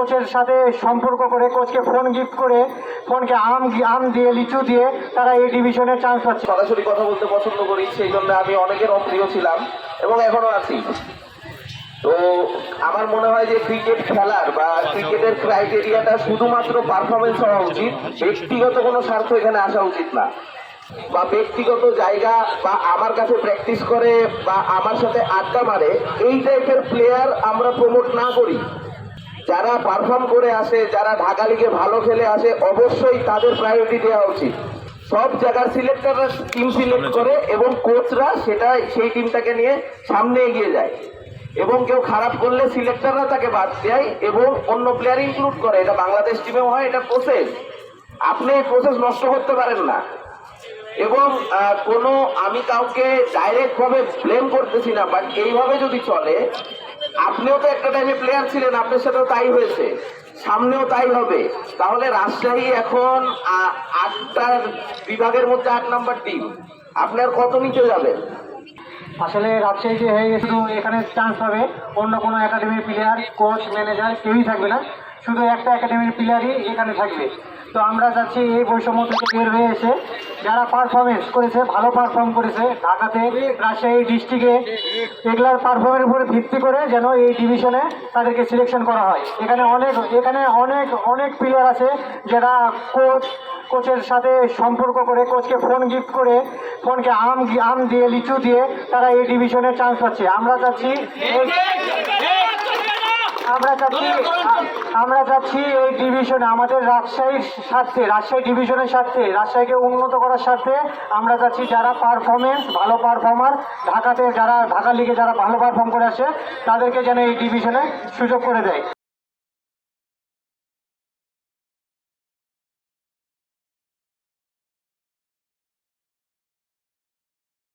কোচের সাথে সম্পর্ক করে, কোচকে ফোন গিফট করে ফোনকে আম আম দিয়ে, লিচু দিয়ে তারা এই ডিভিশনে চান্স পাচ্ছে সরাসরি কথা বলতে পছন্দ করি, সেই জন্য আমি অনেকের অপ্রিয় ছিলাম এবং এখনও আছি। তো আমার মনে হয় যে ক্রিকেট খেলার বা ক্রিকেটের ক্রাইটেরিয়াটা শুধুমাত্র পারফরমেন্স হওয়া উচিত, ব্যক্তিগত কোনো স্বার্থ এখানে আসা উচিত না। বা ব্যক্তিগত জায়গা বা আমার কাছে প্র্যাকটিস করে বা আমার সাথে আড্ডা মারে, এই টাইপের প্লেয়ার আমরা প্রমোট না করি। যারা পারফর্ম করে আসে যারা ঢাকা লিগে ভালো খেলে আসে অবশ্যই তাদের প্রায়োরিটি দেওয়া উচিত। সব জায়গার সিলেক্টররা টিম সিলেক্ট করে এবং কোচরা সেটা সেই টিমটাকে নিয়ে সামনে এগিয়ে যায়। এবং কেউ খারাপ করলে সিলেক্টররা তাকে বাদ দেয় এবং অন্য প্লেয়ার ইনক্লুড করে। এটা বাংলাদেশ টিমেও হয় এটা প্রসেস আপনি এই প্রসেস নষ্ট করতে পারেন না। এবং কোনো আমি কাউকে ডাইরেক্টভাবে ব্লেম করতেছি না বাট এইভাবে যদি চলে আপনিও তো একটা টাইমে প্লেয়ার ছিলেন আপনার সাথেও তাই হয়েছে। সামনেও তাই হবে। তাহলে রাজশাহী এখন আহ, আটটার বিভাগের মধ্যে আট নাম্বার টিম আপনার কত নিচে যাবেন? আসলে রাজশাহী যে হয়ে গেছে এখানে চান্স পাবে। অন্য কোনো একাডেমির প্লেয়ার কোচ ম্যানেজার কেউই থাকবে না। শুধু একটা একাডেমির প্লেয়ারই এখানে থাকবে। তো আমরা যাচ্ছি এই বৈষম্য থেকে বের হয়ে এসে যারা পারফরমেন্স করেছে, ভালো পারফর্ম করেছে, ঢাকাতে রাজশাহী ডিস্ট্রিক্টে এগুলার পারফর্মের উপরে ভিত্তি করে যেন এই ডিভিশনে তাদেরকে সিলেকশন করা হয়। এখানে অনেক এখানে অনেক অনেক প্লেয়ার আছে যারা কোচ কোচের সাথে সম্পর্ক করে কোচকে ফোন গিফট করে ফোনকে আম আম দিয়ে, লিচু দিয়ে তারা এই ডিভিশনে চান্স পাচ্ছে। আমরা চাচ্ছি আমরা চাচ্ছি আমরা চাচ্ছি এই ডিভিশনে আমাদের রাজশাহীর স্বার্থে রাজশাহী ডিভিশনের স্বার্থে রাজশাহীকে উন্নত করার স্বার্থে আমরা চাচ্ছি যারা পারফরমেন্স ভালো পারফর্মার ঢাকাতে যারা ঢাকা লিগে যারা ভালো পারফর্ম করে আসে তাদেরকে যেন এই ডিভিশনে সুযোগ করে দেয়।